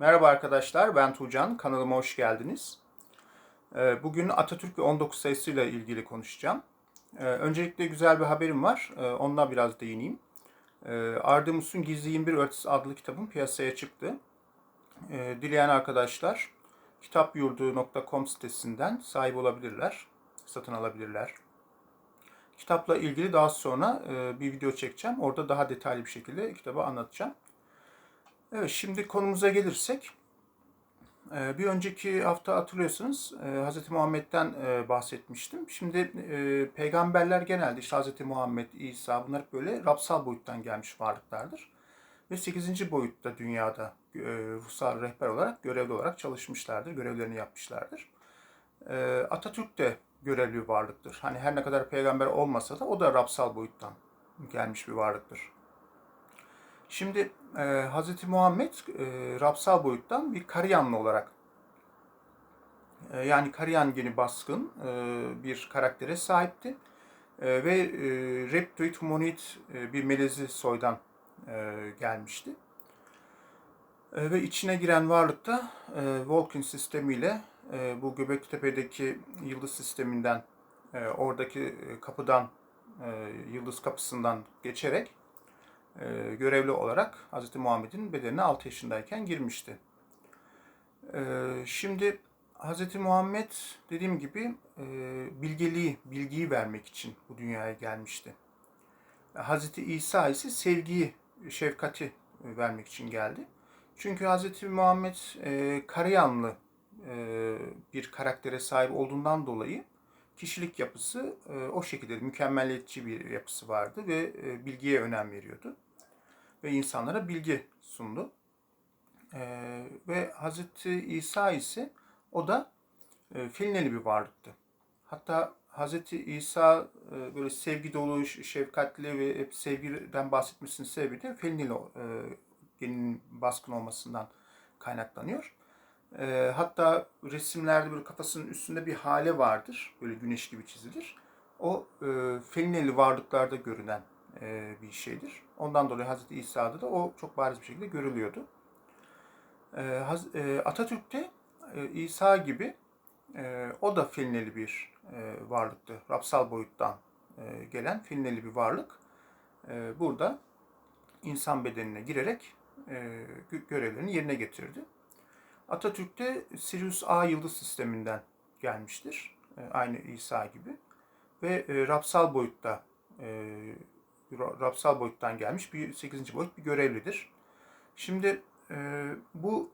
Merhaba arkadaşlar, ben Tuğcan. Kanalıma hoş geldiniz. Ee, Bugün Atatürk ve 19 sayısıyla ilgili konuşacağım. Ee, Öncelikle güzel bir haberim var. Ee, Ondan biraz değineyim. Ee, Ardemus'un Gizli 21 Öğretisi adlı kitabım piyasaya çıktı. Dileyen arkadaşlar kitapyurdu.com sitesinden sahip olabilirler, satın alabilirler. Kitapla ilgili daha sonra e, bir video çekeceğim. Orada daha detaylı bir şekilde kitabı anlatacağım. Evet, şimdi konumuza gelirsek, e, bir önceki hafta hatırlıyorsunuz e, Hz. Muhammed'den e, bahsetmiştim. Şimdi peygamberler genelde işte Hz. Muhammed, İsa bunlar böyle rapsal boyuttan gelmiş varlıklardır. Ve 8. boyutta dünyada ruhsal rehber olarak, görevli olarak çalışmışlardır, görevlerini yapmışlardır. Atatürk de görevli bir varlıktır. Hani her ne kadar peygamber olmasa da o da rapsal boyuttan gelmiş bir varlıktır. Şimdi e, Hz. Muhammed e, rapsal boyuttan bir Karyanlı olarak e, yani Karyan geni baskın e, bir karaktere sahipti. E, ve e, Reptoid Humonid e, bir melezi soydan e, gelmişti. E, ve içine giren varlık da e, Vulcan sistemiyle e, bu Göbeklitepe'deki yıldız sisteminden e, oradaki e, kapıdan e, yıldız kapısından geçerek e, görevli olarak Hz. Muhammed'in bedenine 6 yaşındayken girmişti. E, şimdi Hz. Muhammed dediğim gibi e, bilgeliği, bilgiyi vermek için bu dünyaya gelmişti. Hz. İsa ise sevgiyi, şefkati vermek için geldi. Çünkü Hz. Muhammed e, Karayanlı e, bir karaktere sahip olduğundan dolayı kişilik yapısı e, o şekilde mükemmelliyetçi bir yapısı vardı ve e, bilgiye önem veriyordu ve insanlara bilgi sundu. E, ve Hz. İsa ise o da e, filneli bir varlıktı. Hatta Hz. İsa e, böyle sevgi dolu, şefkatli ve hep sevgiden bahsetmesinin sebebi de filneli e, genin baskın olmasından kaynaklanıyor. E, hatta resimlerde böyle kafasının üstünde bir hale vardır. Böyle güneş gibi çizilir. O e, felineli varlıklarda görünen e, bir şeydir. Ondan dolayı Hazreti İsa'da da o çok bariz bir şekilde görülüyordu. E, e, Atatürk'te İsa gibi o da filneli bir varlıktı. Rapsal boyuttan gelen filneli bir varlık. Burada insan bedenine girerek görevlerini yerine getirdi. Atatürk'te Sirius A yıldız sisteminden gelmiştir. Aynı İsa gibi. Ve rapsal boyutta rapsal boyuttan gelmiş bir 8. boyut bir görevlidir. Şimdi e, bu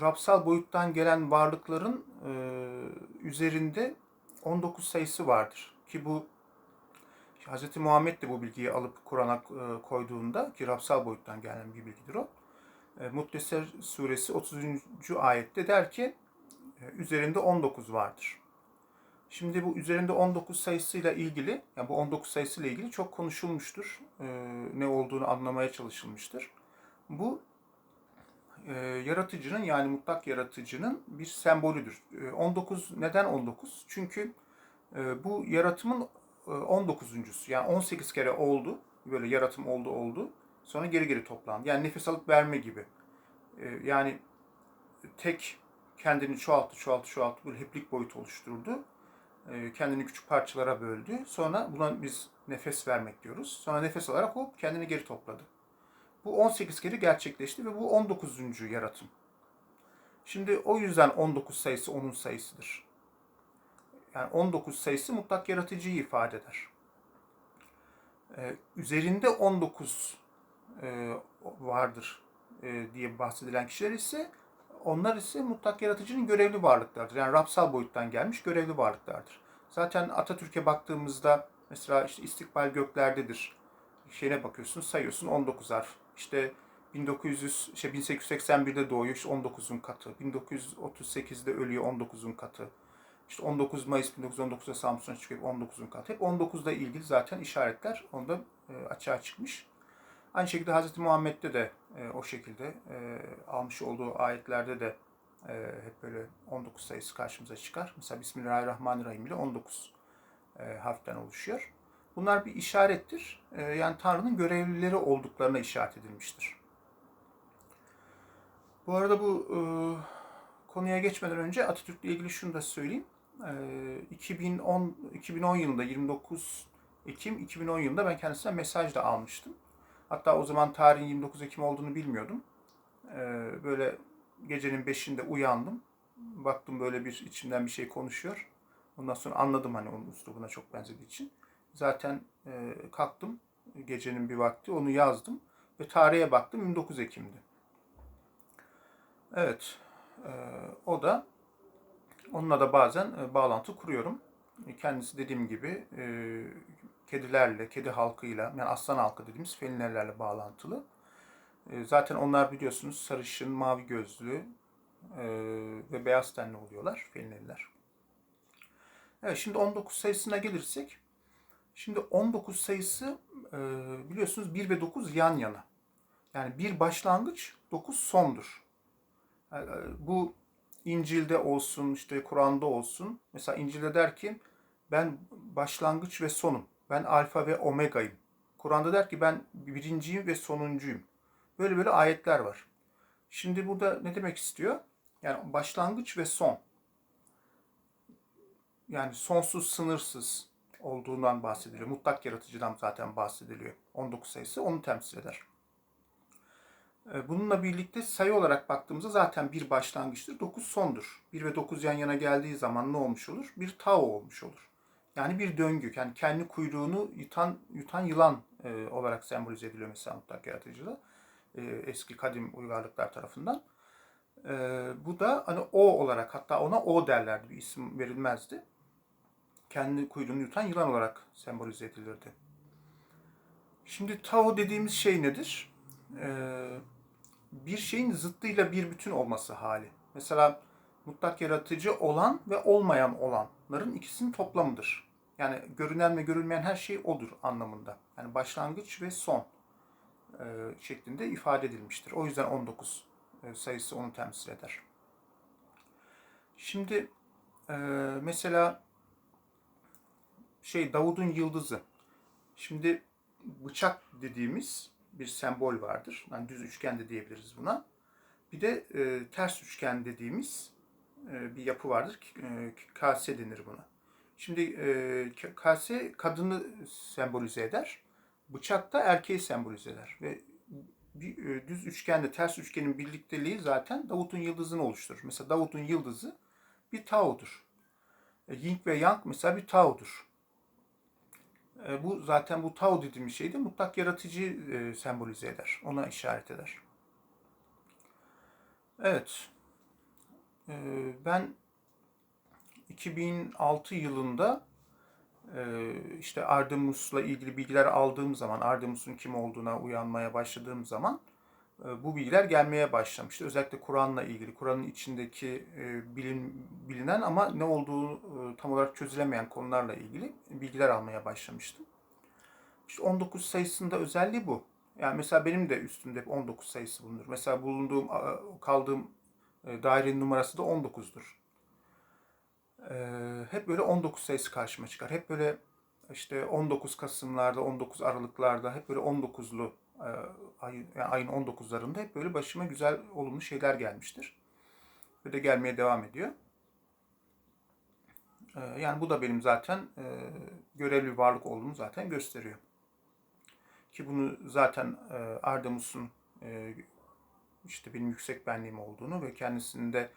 rapsal boyuttan gelen varlıkların e, üzerinde 19 sayısı vardır. Ki bu Hz. Muhammed de bu bilgiyi alıp Kur'an'a e, koyduğunda ki rapsal boyuttan gelen bir bilgidir o. E, Muddesser suresi 30. ayette der ki e, üzerinde 19 vardır. Şimdi bu üzerinde 19 sayısıyla ilgili, yani bu 19 sayısıyla ilgili çok konuşulmuştur. E, ne olduğunu anlamaya çalışılmıştır. Bu yaratıcının yani mutlak yaratıcının bir sembolüdür. E, 19 neden 19? Çünkü bu yaratımın e, 19.sü. Yani 18 kere oldu. Böyle yaratım oldu oldu. Sonra geri geri toplandı. Yani nefes alıp verme gibi. E, yani tek kendini çoğalttı, çoğalttı, çoğalttı. Böyle heplik boyut oluşturdu e, kendini küçük parçalara böldü. Sonra buna biz nefes vermek diyoruz. Sonra nefes alarak hop kendini geri topladı. Bu 18 kere gerçekleşti ve bu 19. yaratım. Şimdi o yüzden 19 sayısı onun sayısıdır. Yani 19 sayısı mutlak yaratıcıyı ifade eder. Ee, üzerinde 19 e, vardır e, diye bahsedilen kişiler ise onlar ise mutlak yaratıcının görevli varlıklardır. Yani rapsal boyuttan gelmiş görevli varlıklardır. Zaten Atatürk'e baktığımızda mesela işte istikbal göklerdedir. Şeyine bakıyorsun sayıyorsun 19 harf. İşte 1900 şey 1881'de doğuyor işte 19'un katı. 1938'de ölüyor 19'un katı. İşte 19 Mayıs 1919'da Samsun'a çıkıyor 19'un katı. Hep 19'da ilgili zaten işaretler onda e, açığa çıkmış. Aynı şekilde Hz. Muhammed'de de e, o şekilde e, almış olduğu ayetlerde de e, hep böyle 19 sayısı karşımıza çıkar. Mesela Bismillahirrahmanirrahim ile 19 e, harften oluşuyor. Bunlar bir işarettir. E, yani Tanrı'nın görevlileri olduklarına işaret edilmiştir. Bu arada bu e, konuya geçmeden önce Atatürk'le ilgili şunu da söyleyeyim. E, 2010 2010 yılında 29 Ekim 2010 yılında ben kendisinden mesaj da almıştım. Hatta o zaman tarihin 29 Ekim olduğunu bilmiyordum. E, böyle gecenin 5'inde uyandım. Baktım böyle bir içimden bir şey konuşuyor. Ondan sonra anladım hani onun üslubuna çok benzediği için. Zaten e, kalktım gecenin bir vakti onu yazdım ve tarihe baktım 29 Ekim'di. Evet, e, o da onunla da bazen e, bağlantı kuruyorum. Kendisi dediğim gibi kedilerle, kedi halkıyla, yani aslan halkı dediğimiz felinlerle bağlantılı. E, zaten onlar biliyorsunuz sarışın, mavi gözlü e, ve beyaz tenli oluyorlar felinler. Evet, şimdi 19 sayısına gelirsek, şimdi 19 sayısı e, biliyorsunuz 1 ve 9 yan yana. Yani bir başlangıç, 9 sondur. E, bu İncil'de olsun, işte Kur'an'da olsun. Mesela İncil'de der ki ben başlangıç ve sonum. Ben alfa ve omegayım. Kur'an'da der ki ben birinciyim ve sonuncuyum. Böyle böyle ayetler var. Şimdi burada ne demek istiyor? Yani başlangıç ve son. Yani sonsuz, sınırsız olduğundan bahsediliyor. Mutlak yaratıcıdan zaten bahsediliyor. 19 sayısı onu temsil eder. E, Bununla birlikte sayı olarak baktığımızda zaten bir başlangıçtır, 9 sondur. 1 ve 9 yan yana geldiği zaman ne olmuş olur? Bir tao olmuş olur. Yani bir döngü, yani kendi kuyruğunu yutan, yutan yılan e, olarak sembolize ediliyor mesela mutlak yaratıcıda. E, eski kadim uygarlıklar tarafından. E, bu da hani o olarak hatta ona o derlerdi bir isim verilmezdi. Kendi kuyruğunu yutan yılan olarak sembolize edilirdi. Şimdi Tao dediğimiz şey nedir? Ee, bir şeyin zıttıyla bir bütün olması hali. Mesela mutlak yaratıcı olan ve olmayan olanların ikisinin toplamıdır. Yani görünen ve görülmeyen her şey odur anlamında. Yani başlangıç ve son e, şeklinde ifade edilmiştir. O yüzden 19 e, sayısı onu temsil eder. Şimdi e, mesela şey Davud'un yıldızı. Şimdi bıçak dediğimiz bir sembol vardır. Yani düz üçgen de diyebiliriz buna. Bir de e, ters üçgen dediğimiz bir yapı vardır. E, kase denir buna. Şimdi e, kase kadını sembolize eder. Bıçak da erkeği sembolize eder. Ve bir e, düz üçgenle ters üçgenin birlikteliği zaten Davut'un yıldızını oluşturur. Mesela Davut'un yıldızı bir taodur. E, Yin ve Yang mesela bir taodur. E, bu zaten bu Tao dediğimiz şey de mutlak yaratıcı e, sembolize eder. Ona işaret eder. Evet. E, ben 2006 yılında e, işte Artemus'la ilgili bilgiler aldığım zaman, Artemus'un kim olduğuna uyanmaya başladığım zaman e, bu bilgiler gelmeye başlamıştı. Özellikle Kur'an'la ilgili, Kur'an'ın içindeki e, bilin, bilinen ama ne olduğu tam olarak çözülemeyen konularla ilgili bilgiler almaya başlamıştım. İşte 19 sayısında özelliği bu. Yani mesela benim de üstümde 19 sayısı bulunur. Mesela bulunduğum, kaldığım dairenin numarası da 19'dur. Hep böyle 19 sayısı karşıma çıkar. Hep böyle işte 19 Kasım'larda, 19 Aralık'larda hep böyle 19'lu ay, yani ayın 19'larında hep böyle başıma güzel, olumlu şeyler gelmiştir. Ve de gelmeye devam ediyor. Yani bu da benim zaten görevli varlık olduğumu zaten gösteriyor. Ki bunu zaten Ardemus'un işte benim yüksek benliğim olduğunu ve kendisinde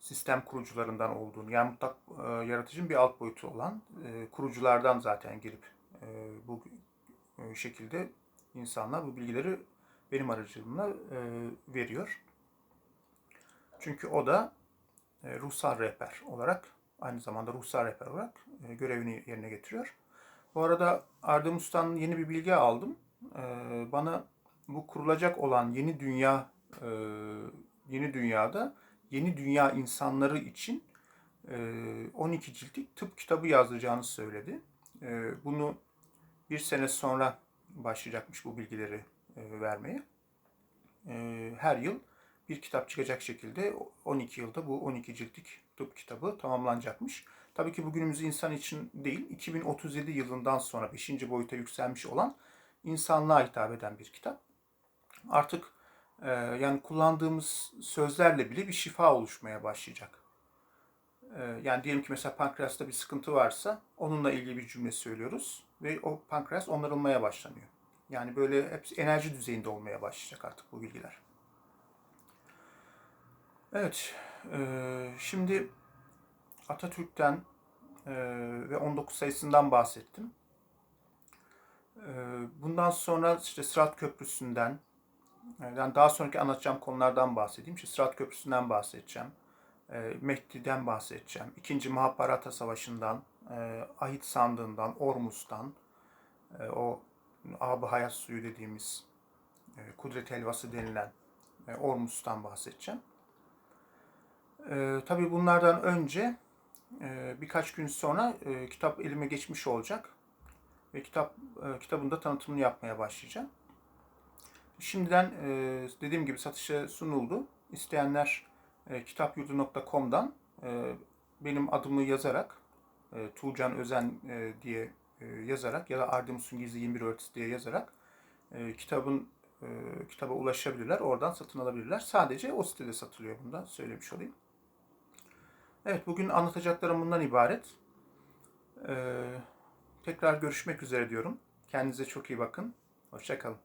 sistem kurucularından olduğunu, yani mutlak yaratıcının bir alt boyutu olan kuruculardan zaten gelip bu şekilde insanlar bu bilgileri benim aracılığımla veriyor. Çünkü o da ruhsal rehber olarak, aynı zamanda ruhsal rehber olarak görevini yerine getiriyor. Bu arada Ardemus'tan yeni bir bilgi aldım. Bana bu kurulacak olan yeni dünya, yeni dünyada yeni dünya insanları için 12 ciltlik tıp kitabı yazdıracağını söyledi. Bunu bir sene sonra başlayacakmış bu bilgileri vermeye. Her yıl bir kitap çıkacak şekilde 12 yılda bu 12 ciltlik tıp kitabı tamamlanacakmış. Tabii ki bugünümüz insan için değil, 2037 yılından sonra 5. boyuta yükselmiş olan insanlığa hitap eden bir kitap. Artık Ee, yani kullandığımız sözlerle bile bir şifa oluşmaya başlayacak. Ee, yani diyelim ki mesela pankreasta bir sıkıntı varsa onunla ilgili bir cümle söylüyoruz ve o pankreas onarılmaya başlanıyor. Yani böyle hepsi enerji düzeyinde olmaya başlayacak artık bu bilgiler. Evet, e, şimdi Atatürk'ten e, ve 19 sayısından bahsettim. E, bundan sonra işte Sırat Köprüsü'nden, e, yani daha sonraki anlatacağım konulardan bahsedeyim. İşte Sırat Köprüsü'nden bahsedeceğim. E, Mehdi'den bahsedeceğim. İkinci Mahabharata Savaşı'ndan, e, Ahit Sandığı'ndan, Ormus'tan, e, o ab hayat suyu dediğimiz e, kudret helvası denilen e, Ormus'tan bahsedeceğim. E, tabii bunlardan önce e, birkaç gün sonra e, kitap elime geçmiş olacak ve kitap e, kitabın tanıtımını yapmaya başlayacağım. Şimdiden e, dediğim gibi satışa sunuldu. İsteyenler e, kitapyurdu.com'dan e, benim adımı yazarak e, Tuğcan Özen e, diye e, yazarak ya da Ardemus'un Gizli 21 Öğretisi diye yazarak e, kitabın e, kitaba ulaşabilirler. Oradan satın alabilirler. Sadece o sitede satılıyor bunda. Söylemiş olayım. Evet bugün anlatacaklarım bundan ibaret. Ee, tekrar görüşmek üzere diyorum. Kendinize çok iyi bakın. Hoşçakalın.